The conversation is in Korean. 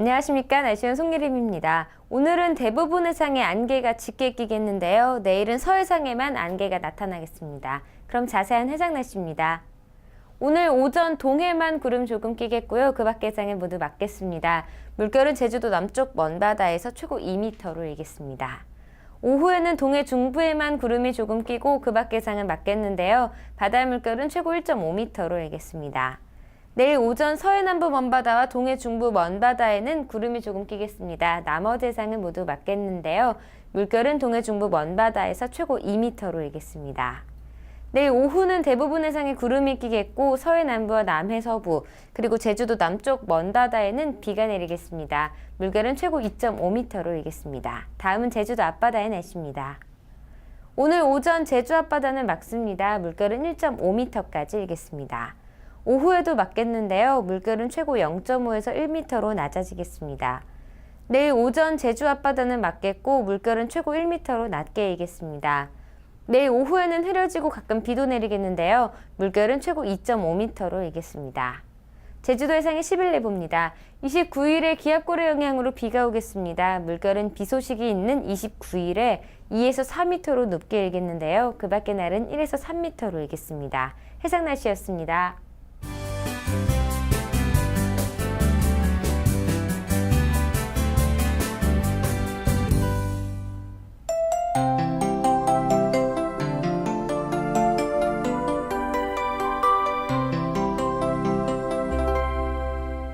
안녕하십니까 날씨원 송예림입니다. 오늘은 대부분 해상에 안개가 짙게 끼겠는데요. 내일은 서해상에만 안개가 나타나겠습니다. 그럼 자세한 해상 날씨입니다. 오늘 오전 동해만 구름 조금 끼겠고요. 그 밖의 해상에 모두 맞겠습니다. 물결은 제주도 남쪽 먼바다에서 최고 2m로 일겠습니다. 오후에는 동해 중부에만 구름이 조금 끼고 그 밖의 해상은 맞겠는데요. 바다 물결은 최고 1.5m로 일겠습니다. 내일 오전 서해남부 먼바다와 동해 중부 먼바다에는 구름이 조금 끼겠습니다. 나머지 해상은 모두 맞겠는데요. 물결은 동해 중부 먼바다에서 최고 2m로 일겠습니다. 내일 오후는 대부분 해상에 구름이 끼겠고 서해 남부와 남해 서부 그리고 제주도 남쪽 먼바다에는 비가 내리겠습니다. 물결은 최고 2.5m로 일겠습니다. 다음은 제주도 앞바다의 날씨입니다. 오늘 오전 제주 앞바다는 맑습니다. 물결은 1.5m까지 일겠습니다. 오후에도 맞겠는데요. 물결은 최고 0.5에서 1m로 낮아지겠습니다. 내일 오전 제주 앞바다는 맞겠고 물결은 최고 1m로 낮게 일겠습니다. 내일 오후에는 흐려지고 가끔 비도 내리겠는데요. 물결은 최고 2.5m로 일겠습니다. 제주도 해상의 10일 내봅니다. 29일에 기압골의 영향으로 비가 오겠습니다. 물결은 비 소식이 있는 29일에 2에서 4m로 높게 일겠는데요. 그 밖의 날은 1에서 3m로 일겠습니다. 해상 날씨였습니다.